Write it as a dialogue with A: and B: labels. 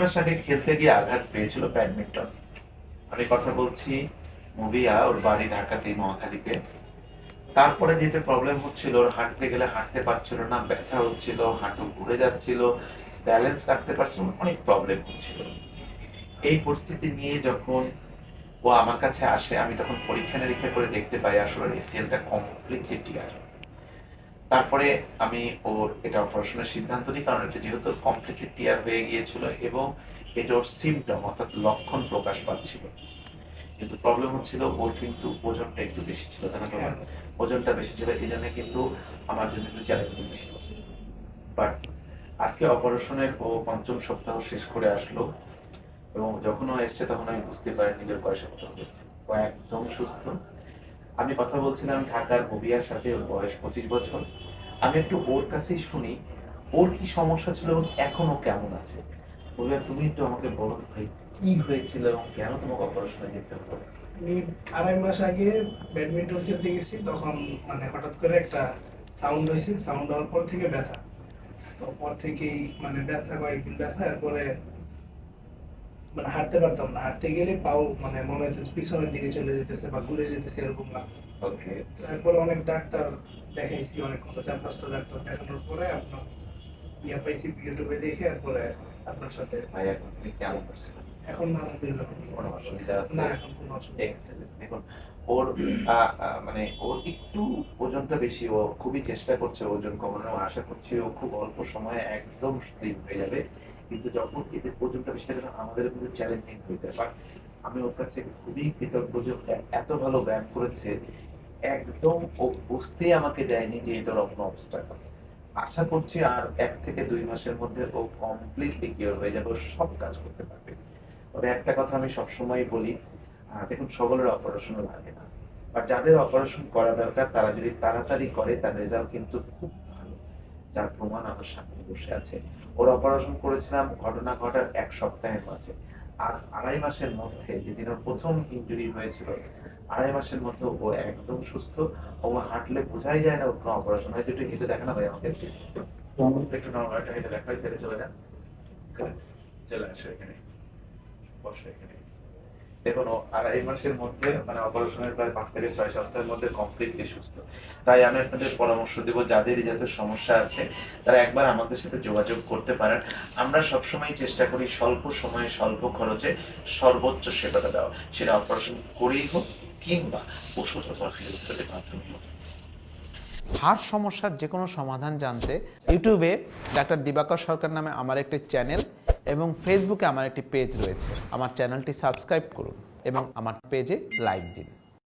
A: মাস আগে খেলতে গিয়ে আঘাত পেয়েছিল ব্যাডমিন্টন। আমি কথা বলছি মুভিয়া, ওর বাড়ি ঢাকাতেই মহাখালীতে। তারপরে যেটা প্রবলেম হচ্ছিল, ওর হাঁটতে গেলে হাঁটতে পারছিল না, ব্যথা হচ্ছিল, হাঁটু ঘুরে যাচ্ছিল ব্যালেন্স রাখতে পারছিল অনেক প্রবলেম হচ্ছিল। এই পরিস্থিতি নিয়ে যখন ও আমার কাছে আসে, আমি তখন পরীক্ষা নিরীক্ষা করে দেখতে পাই আসলে এসিএলটা কমপ্লিটলি টিয়ার তারপরে আমি ওর এটা অপারেশনের সিদ্ধান্ত নিই কারণ এটা যেহেতু কমপ্লিটলি টিয়ার হয়ে গিয়েছিল এবং এটা ওর সিমটম অর্থাৎ লক্ষণ প্রকাশ পাচ্ছিল। কিন্তু প্রবলেম হচ্ছিল ওর কিন্তু ওজনটা একটু বেশি ছিল তাই না ওজনটা বেশি ছিল এই জন্য কিন্তু আমার জন্য একটু চ্যালেঞ্জিং ছিল। বাট আজকে অপারেশনের ও পঞ্চম সপ্তাহ শেষ করে আসলো এবং যখন ও এসছে তখন আমি বুঝতে পারি নিজের বয়সে কত হয়েছে। ও একদম সুস্থ। আমি কথা বলছিলাম ঢাকার ববিয়ার সাথে বয়স পঁচিশ বছর। আমি একটু ওর কাছেই শুনি, ওর কি সমস্যা ছিল এবং এখন কেমন আছে? ববিয়া তুমি একটু আমাকে বলো ভাই, কি হয়েছিল এবং কেন তোমাকে অপারেশনে যেতে হলো?
B: আমি আড়াই মাস আগে ব্যাডমিন্টন খেলতে গেছি, তখন মানে হঠাৎ করে একটা সাউন্ড হয়েছে সাউন্ড হওয়ার পর থেকে ব্যথা। তো পর থেকেই মানে ব্যথা, কয়েকদিন ব্যথা, এরপরে মানে হাঁটতে পারতাম না। হাঁটতে গেলে পাও মানে মনে হচ্ছে পিছনের দিকে চলে যেতেছে বা ঘুরে যেতেছে এরকম লাগতো তারপরে অনেক ডাক্তার দেখাইছি অনেক চার পাঁচটা ডাক্তার দেখানোর পরে আপনার ইয়া পাইছি ইউটিউবে দেখে এরপরে আপনার সাথে
A: এখন কেমন করছ
B: এখন আলহামদুলিল্লাহ
A: কোনো অসুবিধা আছে?
B: না এখন কোনো অসুবিধা
A: দেখুন ওর মানে ওর একটু ওজনটা বেশি ও খুবই চেষ্টা করছে ওজন কমানোর। আশা করছি ও খুব অল্প সময়ে একদম স্লিম হয়ে যাবে। কিন্তু যখন এদের ওজনটা বেশি থাকে আমাদের কিন্তু চ্যালেঞ্জিং হয়ে যায়। বাট আমি ওর কাছে খুবই কৃতজ্ঞ যে এত ভালো ব্যায়াম করেছে, একদম ও বুঝতেই আমাকে দেয়নি যে এটার কোনো অবস্ট্রাকল আশা করছি আর এক থেকে দুই মাসের মধ্যে ও কমপ্লিটলি কিওর হয়ে যাবে সব কাজ করতে পারবে। তবে একটা কথা আমি সবসময় বলি দেখুন সকলের অপারেশন লাগে না। আর যাদের অপারেশন করা দরকার, তারা যদি তাড়াতাড়ি করে, তার রেজাল্ট কিন্তু খুব যার প্রমাণ আমার সামনে বসে আছে। ওর অপারেশন করেছিলাম, ঘটনা ঘটার এক সপ্তাহের মাঝে। আর আড়াই মাসের মধ্যে যেদিন ওর প্রথম ইনজুরি হয়েছিল, আড়াই মাসের মধ্যে ও একদম সুস্থ। ও হাঁটলে বোঝাই যায় না ওর কোনো অপারেশন হয়তো হেঁটে দেখা না ভাই আমাকে? একটু হেঁটে দেখা, হেঁটে চলে যান। চলে আসো এখানে। বসো এখানে। দেখুন আড়াই মাসের মধ্যে মানে অপারেশনের প্রায় পাঁচ থেকে ছয় সপ্তাহের মধ্যে কমপ্লিটলি সুস্থ। তাই আমি আপনাদের পরামর্শ দেব, যাদের যাতে সমস্যা আছে, তারা একবার আমাদের সাথে যোগাযোগ করতে পারেন। আমরা সবসময় চেষ্টা করি স্বল্প সময়ে, স্বল্প খরচে সর্বোচ্চ সেবাটা দেওয়া। সেটা অপারেশন করেই হোক, কিংবা ওষুধ অথবা ফিজিওথেরাপির মাধ্যমে হোক।
C: হাড় সমস্যার যে কোনো সমাধান জানতে ইউটিউবে ডাক্তার দিবাকর সরকার নামে আমার একটি চ্যানেল এবং ফেসবুকে আমার একটি পেজ রয়েছে। আমার চ্যানেলটি সাবস্ক্রাইব করুন এবং আমার পেজে লাইক দিন।